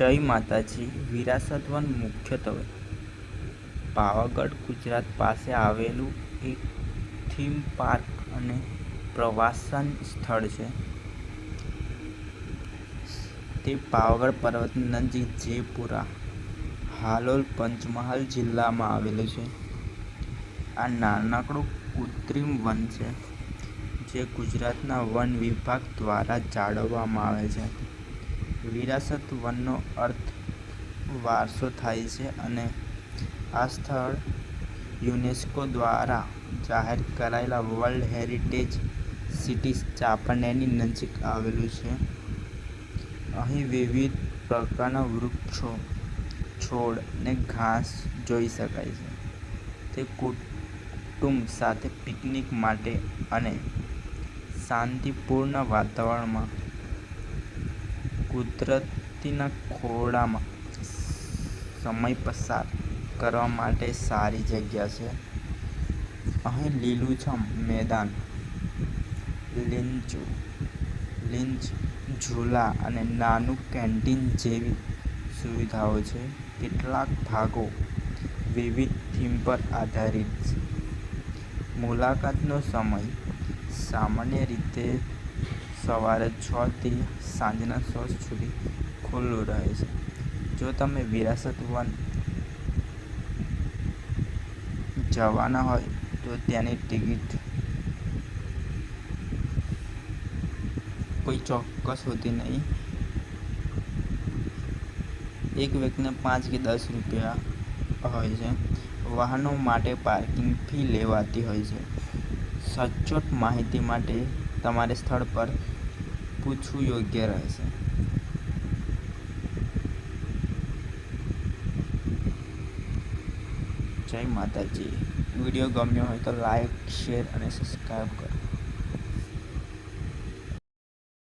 જય માતાજી વિરાસત મુખ્યત્વે પાવાગઢ, ગુજરાત પાસે આવેલું એક થીમ પાર્ક અને પ્રવાસન સ્થળ છે. તે પાવાગઢ પર્વત નજીક જેપુરા હાલોલ, પંચમહાલ જિલ્લામાં આવેલું છે. આ નાનકડું કૃત્રિમ વન છે, જે ગુજરાતના વન વિભાગ દ્વારા જાળવવામાં આવે છે. વિરાસત વનનો અર્થ વારસો થાય છે અને આ સ્થળ યુનેસ્કો દ્વારા જાહેર કરાયેલા વર્લ્ડ હેરિટેજ સિટી ચાંપાનેરની નજીક આવેલું છે. અહીં વિવિધ પ્રકારના વૃક્ષો, છોડ અને ઘાસ જોઈ શકાય છે. તે કુટુંબ સાથે પિકનિક માટે અને શાંતિપૂર્ણ વાતાવરણમાં કુદરતીના ખોળામાં સમય પસાર કરવા માટે સારી જગ્યા છે. અહીં લીલુંછમ મેદાન, લીંચુ લીંચ ઝૂલા અને નાનું કેન્ટીન જેવી સુવિધાઓ છે. કેટલાક ભાગો વિવિધ થીમ પર આધારિત છે. મુલાકાતનો સમય સામાન્ય રીતે સવારે છથી સાંજના છ સુધી ખુલ્લું રહે છે. જો તમે વિરાસત વન જવાના હોય, તો ત્યાંની ટિકિટ કોઈ ચોક્કસ હોતી નહીં. એક વ્યક્તિને પાંચ કે દસ રૂપિયા હોય છે. વાહનો માટે પાર્કિંગ ફી લેવાતી હોય છે. સચોટ માહિતી માટે તમારે સ્થળ પર પૂછવું યોગ્ય રહેશે. જય માતાજી. વીડિયો ગમ્યો હોય તો લાઈક, શેર અને સબસ્ક્રાઈબ કરો.